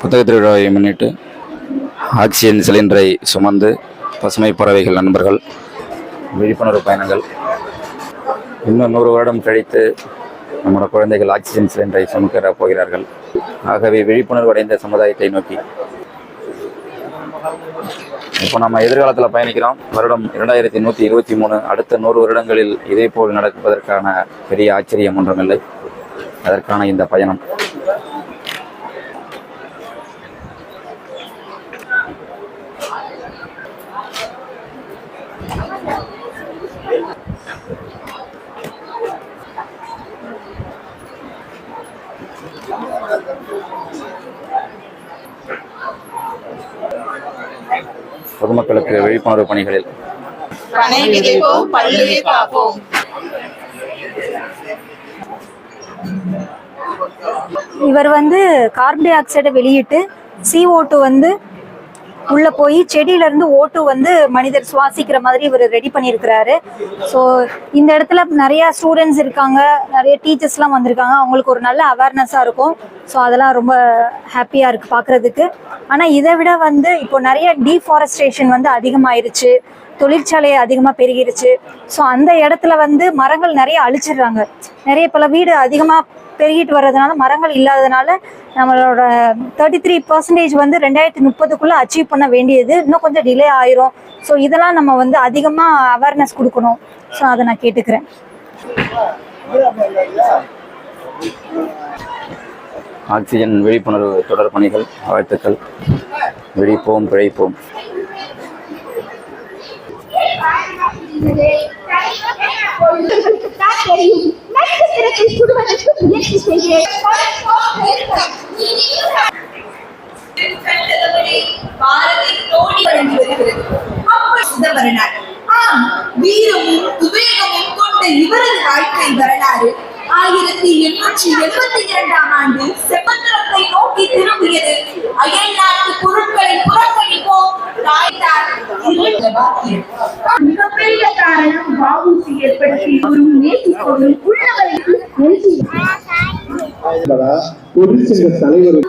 புத்தக திருவிழாவை முன்னிட்டு ஆக்சிஜன் சிலிண்டரை சுமந்து பசுமை பறவைகள் நண்பர்கள் விழிப்புணர்வு பயணங்கள் இன்னும் நூறு வருடம் கழித்து நம்மளோட குழந்தைகள் ஆக்சிஜன் சிலிண்டரை சுமக்கிற போகிறார்கள். ஆகவே விழிப்புணர்வு அடைந்த சமுதாயத்தை நோக்கி. இப்போ நம்ம எதிர்காலத்தில் பயணிக்கிறோம். வருடம் இரண்டாயிரத்தி நூற்றி இருபத்தி மூணு அடுத்த நூறு வருடங்களில் இதே போல் நடப்பதற்கான பெரிய ஆச்சரியம் ஒன்றுமில்லை. அதற்கான இந்த பயணம். பொதுமக்களுக்கு விழிப்புணர்வு பணிகளில். இவர் வந்து கார்பன் டை ஆக்சைடை வெளியிட்டு CO2 வந்து உள்ள போய் செடியில இருந்து ஓட்டு வந்து மனிதர் சுவாசிக்கிற மாதிரி இவர் ரெடி பண்ணியிருக்கிறாரு. ஸோ இந்த இடத்துல நிறைய ஸ்டூடெண்ட்ஸ் இருக்காங்க. நிறைய டீச்சர்ஸ்லாம் வந்திருக்காங்க. அவங்களுக்கு ஒரு நல்ல அவேர்னஸாக இருக்கும். ஸோ அதெல்லாம் ரொம்ப ஹாப்பியாக இருக்கு பார்க்கறதுக்கு ஆனால் இதை விட வந்து இப்போ நிறைய டீஃபாரஸ்ட்ரேஷன் வந்து அதிகமாயிருச்சு. தொழிற்சாலை அதிகமாக பெருகிருச்சு. ஸோ அந்த இடத்துல வந்து மரங்கள் நிறைய அழிச்சிடுறாங்க. நிறைய பல வீடு அதிகமாக பெருகிட்டு வர்றதுனால மரங்கள் இல்லாததுனால நம்மளோட தேர்ட்டி த்ரீ பர்சன்டேஜ் வந்து ரெண்டாயிரத்தி முப்பதுக்குள்ளே அச்சீவ் பண்ண வேண்டியது. இன்னும் கொஞ்சம் டிலே ஆயிரும். ஸோ இதெல்லாம் நம்ம வந்து அதிகமாக அவேர்னஸ் கொடுக்கணும். ஸோ அதை நான் கேட்டுக்கிறேன். ஆக்சிஜன் விழிப்புணர்வு தொடர் பணிகள் வாழ்த்துக்கள். விழிப்போம் பிழைப்போம். தெரியும் நட்சத்திரத்தை சுடுவதற்கு முயற்சி செய்கிறேன் வீரமும் விவேகமும் கொண்ட இவரது வாழ்க்கை வரலாறு ஆயிரத்தி எண்ணூற்றி எண்பத்தி இரண்டாம் ஆண்டு இருந்த பாக்கியம் மிகப்பெரிய காரணம் பாபுசி ஏற்படுத்தி ஒரு நேசிப்போரும் உள்ளவருக்கு நெருங்கி என்பதா தொழிற்சங்க தலைவர்